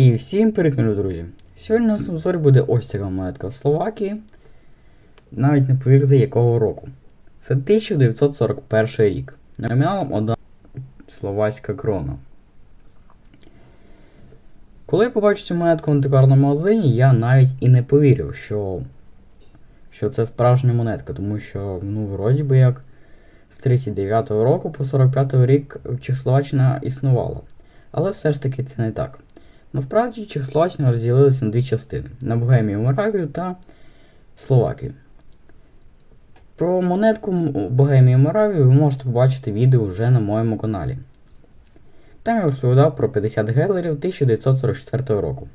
І всім привіт, мої друзі! Сьогодні на нас обзорі буде ось така монетка Словакії. Навіть не повірте, якого року. Це 1941 рік. Номіналом одна словацька крона. Коли я побачив цю монетку в антикварному магазині, я навіть і не повірив, що, що це справжня монетка, тому що, ну, вроді би як з 39-го року по 45-й рік Чехословаччина існувала. Але все ж таки це не так. Насправді Чехословаччина розділилася на дві частини: на Богемію, Моравію та Словакію. Про монетку Богемії і Моравію ви можете побачити відео вже на моєму каналі. Там я розповідав про 50 гелерів 1944 року.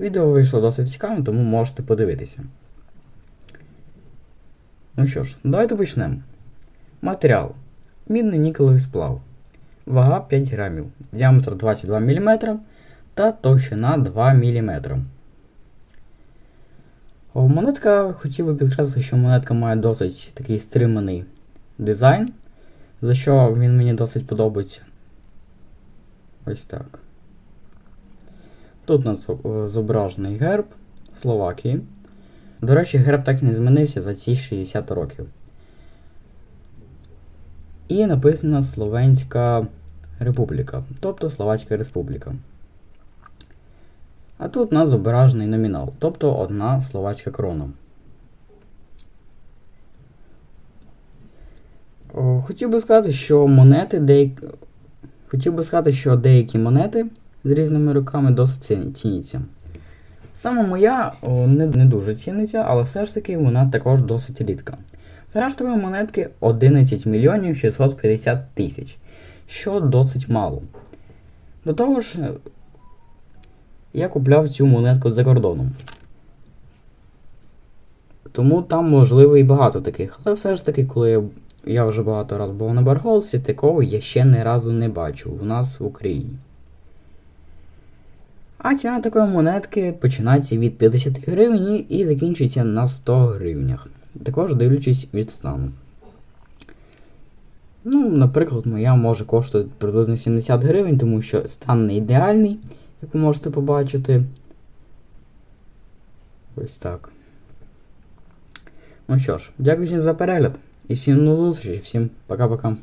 Відео вийшло досить цікавим, тому можете подивитися. Ну що ж, давайте почнемо. Матеріал. Мідний нікелевий сплав. Вага 5 грамів, діаметр 22 мм та товщина 2 мм. Монетка хотів би підкреслити, що монетка має досить такий стриманий дизайн, за що він мені досить подобається. Ось так. Тут у нас зображений герб Словакії. До речі, герб так не змінився за ці 60 років. І написано Словенська Республіка, тобто Словацька Республіка. А тут у нас зображений номінал, тобто одна словацька крона. Хотів би сказати, що монети деякі. Хотів би сказати, що деякі монети з різними роками досить ціняться. Саме моя о, не, не дуже ціниться, але все ж таки вона також досить рідка. Зрештою монетки 11 мільйонів 650 тисяч, що досить мало. До того ж, я купляв цю монетку за кордоном. Тому там можливо і багато таких. Але все ж таки, коли я вже багато разів був на Барголсі, такого я ще ні разу не бачив у нас в Україні. А ціна такої монетки починається від 50 гривень і закінчується на 100 гривнях. Також дивлячись від стану. Ну, наприклад, моя може коштувати приблизно 70 гривень, тому що стан не ідеальний, як ви можете побачити. Ось так. Ну що ж, дякую всім за перегляд. І всім до зустрічі, всім пока-пока.